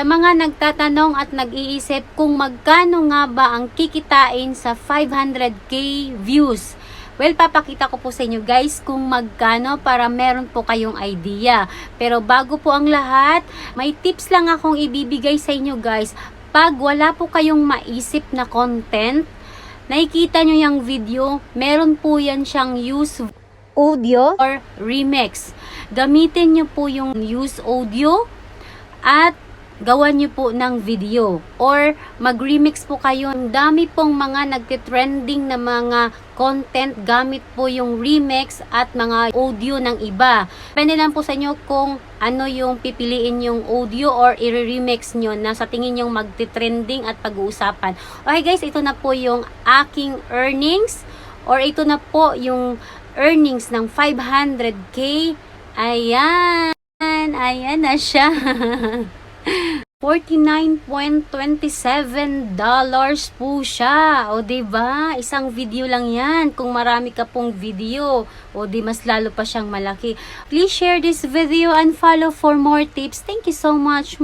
Sa mga nagtatanong at nag-iisip kung magkano nga ba ang kikitain sa 500k views. Well, papakita ko po sa inyo guys kung magkano para meron po kayong idea. Pero bago po ang lahat, may tips lang akong ibibigay sa inyo guys. Pag wala po kayong maisip na content, nakikita nyo yung video, meron po yan siyang use audio or remix. Gamitin nyo po yung use audio at gawan nyo po ng video or mag-remix po kayo. Ang dami pong mga nagtitrending na mga content gamit po yung remix at mga audio ng iba. Depende lang po sa inyo kung ano yung pipiliin yung audio or i-remix nyo na sa tingin yung magtitrending at pag-uusapan. Okay guys, ito na po yung aking earnings or ito na po yung earnings ng 500k. Ayan! Ayan na siya. $49.27 dollars po siya. O, ba? Isang video lang 'yan. Kung marami ka pong video, o di mas lalo pa siyang malaki. Please share this video and follow for more tips. Thank you so much.